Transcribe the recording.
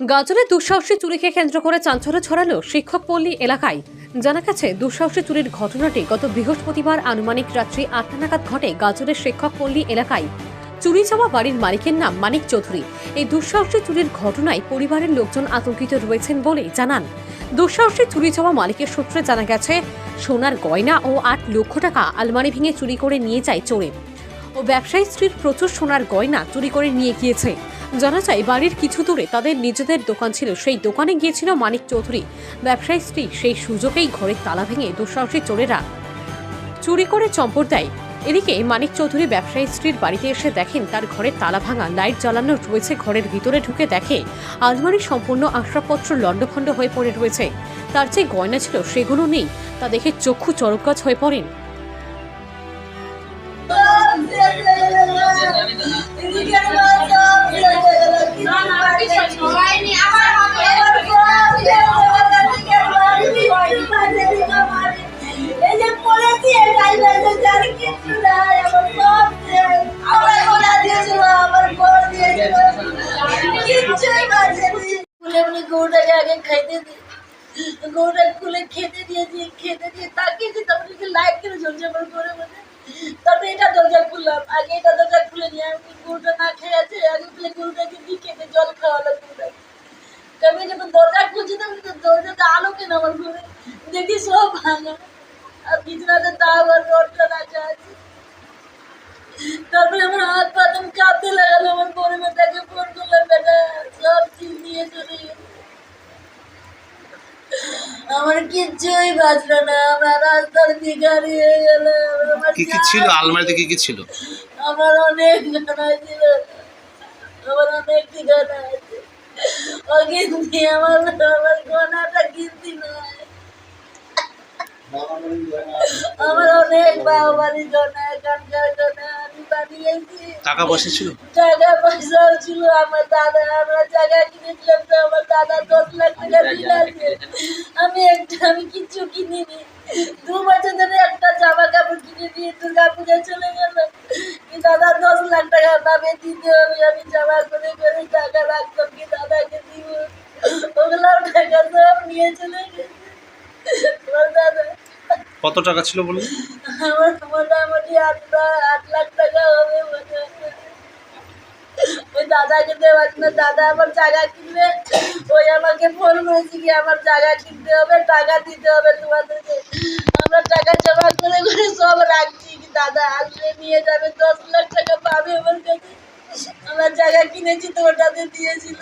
গাজরে দুঃসাহসী চুরিকে কেন্দ্র করে চাঞ্চল্য ছড়ালো শিক্ষক পল্লী এলাকায়। জানা গেছে, দুঃসাহসী চুরির ঘটনাটি গত বৃহস্পতিবার আনুমানিক রাত্রি আটটা নাগাদ ঘটে গাজরের শিক্ষক পল্লী এলাকায়। চুরি যাওয়া বাড়ির মালিকের নাম মানিক চৌধুরী। এই দুঃসাহসী চুরির ঘটনায় পরিবারের লোকজন আতঙ্কিত রয়েছেন বলে জানান। দুঃসাহসী চুরি যাওয়া মালিকের সূত্রে জানা গেছে, সোনার গয়না ও আট লক্ষ টাকা আলমারি ভেঙে চুরি করে নিয়ে যায় চোরে। ও ব্যবসায়ী স্ত্রীর প্রচুর সোনার গয়না চুরি করে নিয়ে গিয়েছে। জানা যায়, বাড়ির কিছু দূরে তাদের নিজেদের দোকান ছিল। সেই দোকানে গিয়েছিল মানিক চৌধুরী। ব্যবসায়ী স্ত্রী সেই সুযোগেই ঘরের তালা ভেঙে দুঃসাহসী চোরেরা চুরি করে চম্পট দেয়। এদিকে মানিক চৌধুরী ব্যবসায়ী স্ত্রীর বাড়িতে এসে দেখেন, তার ঘরের তালা ভাঙা, লাইট জ্বালানো রয়েছে, ঘরের ভিতরে ঢুকে দেখে আলমারি সম্পূর্ণ আসবাবপত্র লণ্ডভণ্ড হয়ে পড়ে রয়েছে। তার যে গয়না ছিল, সেগুলো নেই। তা দেখে চক্ষু চরকগাছ হয়ে পড়েন। খুলে বলে গরুটাকে খুলে খেতে দিয়েছি খেতে দিয়ে তাকিয়েছি তারপরে লাইট ঘরে মধ্যে। তারপরে এটা দরজা খুললাম। আগে এটা দরজা খুলে নিয়ে গরুটা না খেয়ে আছে, আগে দিয়ে জল খাওয়ালো দরজা খুলছি তখন তো দরজাতে আলো কেন আমার ঘরে? সব ভাঙা। আর বিছানাতে তাও আবার রডটা রাখা আছে। তারপরে আমার হাত পা একদম কাঁপতে লাগালো। আমার কিচ্ছুই বাঁচলো না আমার রাস্তার ভিখারি হয়ে গেল আমার কি কি ছিল? আলমারিতে কি কি ছিল? আমার অনেক গানা ছিল আমার অনেক ঠিকানা আছে। ও কিনতি আমার আমার গনাটা কিনতি না আমার অনেক বাবা বাড়ি জনা এখানকার জনা আমি বানিয়েছি টাকা পয়সা ছিল? টাকা পয়সাও ছিল আমার দাদা আমরা জায়গা কিনেছিলাম তো আমার দাদা দশ লাখ টাকা বিল আছে আমি একটা আমি কিচ্ছু কিনিনি। দু বছর ধরে একটা জামা কাপড় কিনে দিয়ে দুর্গা পুজো চলে গেল কি দাদা দশ লাখ টাকা পাবে দিতে হবে আমি জামা করে করে টাকা রাখতাম কি দাদাকে দিব? ওগুলো টাকা সব নিয়ে চলে গেছে। আমার দাদা কত টাকা ছিল বলুন? আমার মোটামুটি আট লাখ টাকা হবে মনে হয়। ওই দাদাকে দেওয়ার জন্য দাদা আমার জায়গা কিনবে, ওই আমাকে ফোন করেছি কি আমার জায়গা কিনতে হবে, টাকা দিতে হবে তোমাদেরকে। আমরা টাকা জমা করে করে সব রাখছি কি দাদা আসলে নিয়ে যাবে, দশ লাখ টাকা পাবে আমার কাছে। আমার জায়গা কিনেছি তো ওটাতে দিয়েছিল।